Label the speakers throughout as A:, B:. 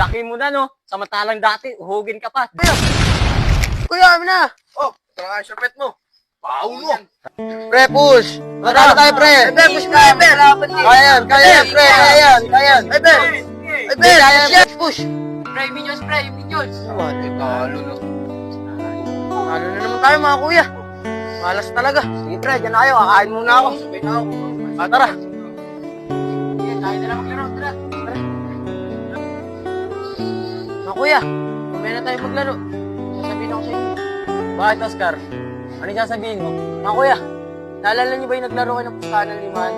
A: Laki mo na, no? Samantalang dati, uhugin ka pa.
B: Kuya, amin na.
C: Oh, tara nga yung pet mo. Pao mo.
B: Pre, push. Matalo tayo, pre.
C: Ebe, push mo, Ebe.
B: Kaya yan, kaya yan, pre. Kaya yan, kaya yan.
C: Ebe.
B: Ebe, kaya yan. Push.
A: Pre, minions, pre, minions.
B: Wala,
C: Talo na.
B: Talo na naman tayo, mga kuya. Malas talaga. Sige, pre, dyan na kayo. Kakain muna ako.
C: Sabay na ako.
B: Ah, tara.
A: Sige, tayo na lang maglaro.
B: Kuya, mamaya na tayo maglaro. Sasabihin ako sa inyo.
A: Bakit, Oscar? Ano yung sasabihin mo?
B: Mga kuya, naalala niyo ba yung naglaro kayo ng pustahan ng limahan?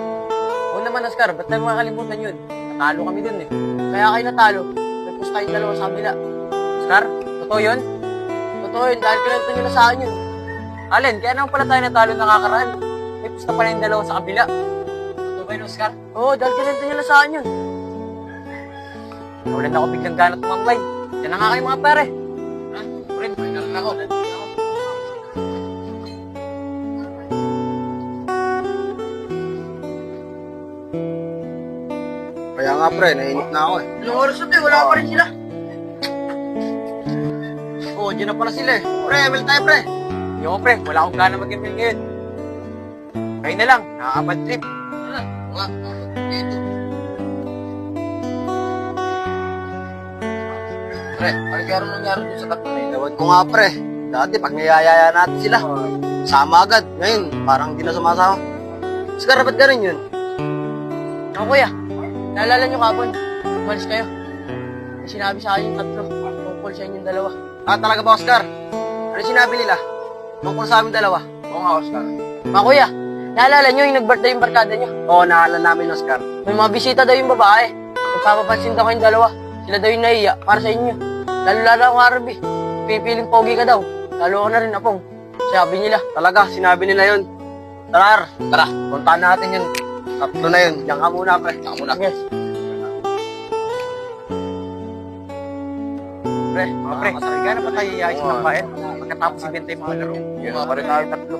A: Oo naman, Oscar. Ba't tayo makakalimutan yun? Natalo kami dun, eh.
B: Kaya kayo natalo. May pustahan yung dalawa sa kabila.
A: Oscar, totoo yun?
B: Totoo yun, dahil pinagto nyo na sa akin yun.
A: Alin, kaya naman pala tayo natalo nakakaraan. May pusta pa na yung dalawa sa kabila. Totoo ba yun, Oscar?
B: Oo, dahil pinagto nyo na sa akin yun.
A: Wala na ako biglang gana tumambay. Yan na nga kayo mga pare. Ha? Ulit, may nalang ako.
C: Kaya nga pre, nainip na ako eh.
B: Anong oras na, pre? Wala pa rin sila.
C: Oo, dyan na pala sila eh. Pre, ML tayo pre.
A: Hindi ako pre, wala akong gana mag-email ngayon. Kayo na lang, nakakabad trip.
C: Nga, Pre, kaya nangyari dun sa tatlo na yun? Ewan ko nga pre. Dati pag niyayaya natin sila, sama agad. Ngayon, parang di na sumasama. Sigara, ba't ganun yun?
B: Mga kuya, naalala nyo kapon, umalis kayo. May sinabi sa akin yung tatlo, tungkol sa inyong dalawa.
C: Ah, talaga ba, Oscar? Ano sinabi nila? Tungkol sa amin dalawa? Oo nga, Oscar.
B: Mga kuya, naalala nyo yung nag-birthday yung barkada nyo?
C: Oo, naalala namin, Oscar.
B: May mga bisita daw yung babae. Nagpapapansin daw kayong dalawa. Sila daw yung nahiya para sa inyo. Lalo-lalo ang Arabi. Pipiling pogi ka daw. Lalo ka na rin, apong. Sabi nila.
C: Talaga, sinabi nila yun. Tara, tara, puntahan natin yun. Tatlo na yun. Diyan ka muna, pre. Diyan ka muna.
B: Yes.
A: Pre, mga pre, gana pa tayo iayos ng bayan? Pagkatapos ibenta yung mga laro.
C: Yun nga pa rin tayo tatlo.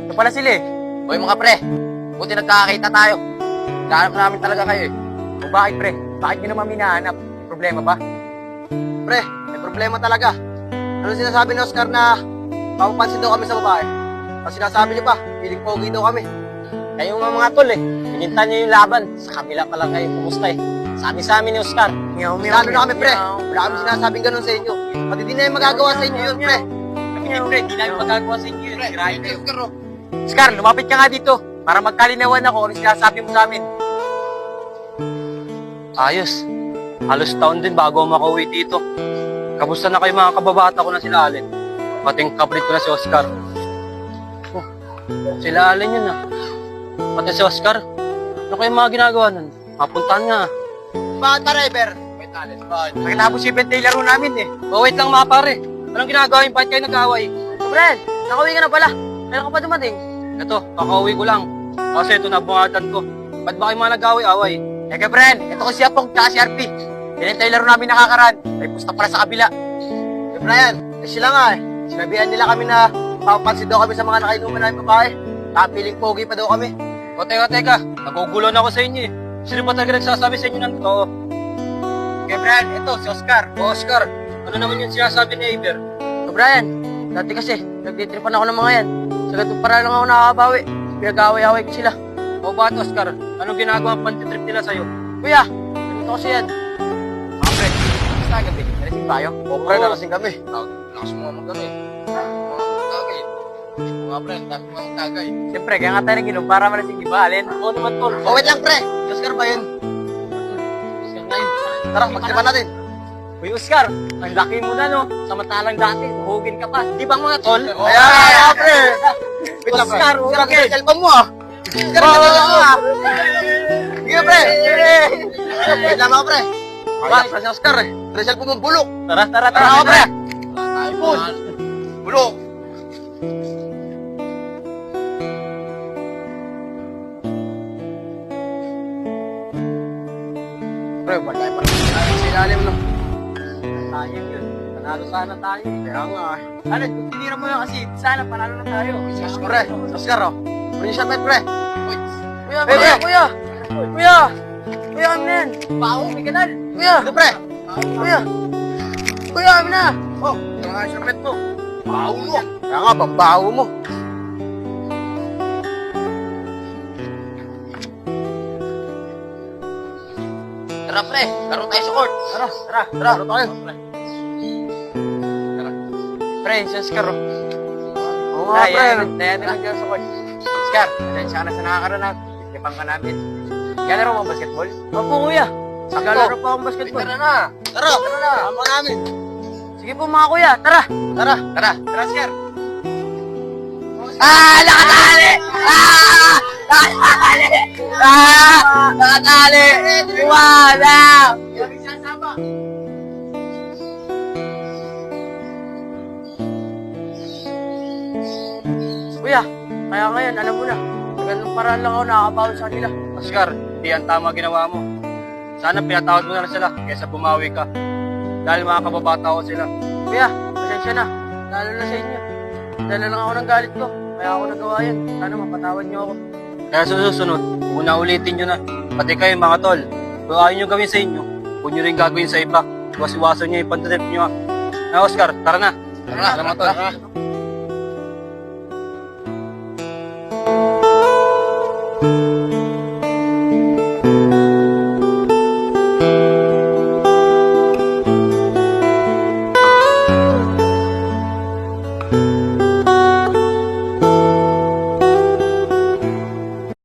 A: Ito pala sila eh.
C: Hoy mga pre, buti nagkakakita tayo. Hanap namin talaga kayo eh.
A: O bakit pre? Bakit nyo naman minahanap? May problema ba?
C: Pre, may problema talaga. Ano sinasabi ni Oscar na papapansin daw kami sa babae? Ang sinasabi niya pa, piling pogi daw kami.
A: Kayo nga mga tol eh. Pinintan nyo yung laban. Sa kabila pa lang kayo kumusta eh. Sabi sa amin ni Oscar. Meow,
C: Lalo na kami pre, wala kami sinasabing ganun sa inyo. Pati di na yung magagawa sa inyo yun pre.
A: Kami ni pre, di namin magagawa sa inyo yun. Sirahin kayo. Oscar, lumapit ka nga dito. Para magkalinawan ako ano sinasabi mo sa amin.
D: Ayos. Halos taon din bago ako makauwi dito. Kamusta na kayo mga kababata ko na sila Allen? Pating kabrit ko na si Oscar. Oh, sila Allen yun ah. Pati si Oscar. Ano kayo mga ginagawa nun? Mapuntahan nga.
C: Bakit pa, Reber? Wait, Alex, bakit?
A: Nakitapos yung birthday laro namin eh.
D: Oh, wait lang mga pare. Anong ginagawa yung bakit kayo nag-away?
B: Fred, nakauwi ka na pala. Kailan ka pa dumating?
D: Ito, kakauwi ko lang. Kasi ito nabungatan ko. Ba't ba kayo mga nag-away-away?
A: Eka, friend, ito ko si Apong tsaka si RP. Yan yung laro namin nakakaraan. May pusta para sa kabila.
C: Eh, Brian, eh sila nga eh. Sinabihan nila kami na papapansin daw kami sa mga nakainuman namin babae. Kapiling pogi pa daw kami.
D: O teka, teka. Nagugulo na ako sa inyo eh. Sino ba talaga nagsasabi sa inyo ng totoo?
A: Kaya, Brian, ito si Oscar.
D: O Oscar, ano naman yung sinasabi ni Aver?
B: O Brian, dati kasi, nagtitripan ako ng mga yan. Sa ganitong para lang ako nakakabawi. Pinag-away-away ko sila.
D: O bakit Oscar? Anong ginagawa ang pantitrip nila sa'yo?
B: Kuya, ganito kasi yan.
A: Mga friend, basta gabi. Nalasing tayo.
C: O, pre, nalasing kami. Lakas mo naman kami. Tagay. Mga pre, lakas mo ang tagay.
A: Siyempre, kaya nga tayo nag-inom para malasing iba, Alin. Oo naman, tol.
C: O, wait lang pre. Oscar ba yun?
A: Oscar na yun.
C: Tara, magtripan natin.
A: Uy, Oscar, ang laki mo na, no? Samantalang dati, uhugin ka pa. Di ba mga tol?
C: Kaya, pre. Pre.
A: Oscar,
C: Oscar,
A: okay.
C: ang cellphone mo ah. Oscar, ang cellphone mo ah. Sige, pre. Wait lang pre. Wala, sa si Oscar eh. Pre, cellphone mo, bulok.
A: Tara, tara,
C: Tara
A: tara.
C: pre. Push. Bulok. Pre, wala pa ilalim, no?
A: Sayang yun. Panalo sana tayo. eh.
C: Kaya nga eh.
A: Kung tinira mo yun kasi, sana panalo na tayo.
C: Sus, pre. Oscar, oh. Pre, siya, pre.
B: Kuya,
C: Hey,
B: kuya,
C: hey.
B: kuya! Kuya! Kuya, amin na yan.
A: Baho, may kanal.
B: Kuya,
C: Ano, pre?
B: kuya. Kuya, amin na.
A: Oh, ito nga pet mo. Baho mo.
C: Kaya nga, pambaho mo.
A: Tara, pre. Laro tayo sa court.
C: Tara, tara, tara. Tara tayo.
A: Pre, si Oscar. oh.
C: Oo nga, pre.
A: yan, yan, yan, Oscar, pasensya ka na sa nakakaroon na. Tipang ka namin. Yan laro mo basketball?
B: Opo, kuya. Naglalaro pa akong basketball.
A: Tara na.
C: Tara, tara na. Tama namin.
B: Sige po mga kuya, tara.
C: Tara.
A: Tara, tara, Oscar.
B: Ah, nakatali! Ah! Nakatali! Ah! Nakatali! Wala! Kuya, kaya ngayon, alam mo na, sa ganung paraan lang ako nakakabawi sa kanila.
D: Oscar, hindi ang tama ginawa mo. Sana pinatawad mo na lang sila kaysa bumawi ka. Dahil mga kababata ko sila.
B: Kuya, pasensya na. Lalo na sa inyo. Dala lang ako ng galit ko. Kaya ako nagawa yan. Sana mapatawad niyo ako.
D: Kaya sa susunod, una ulitin nyo na. Pati kayo mga tol, kung ayaw nyo gawin sa inyo, huwag nyo rin gagawin sa iba. Iwas-iwasan nyo yung pantatip nyo. ah. Na Oscar, tara na.
A: Tara, tara, tara.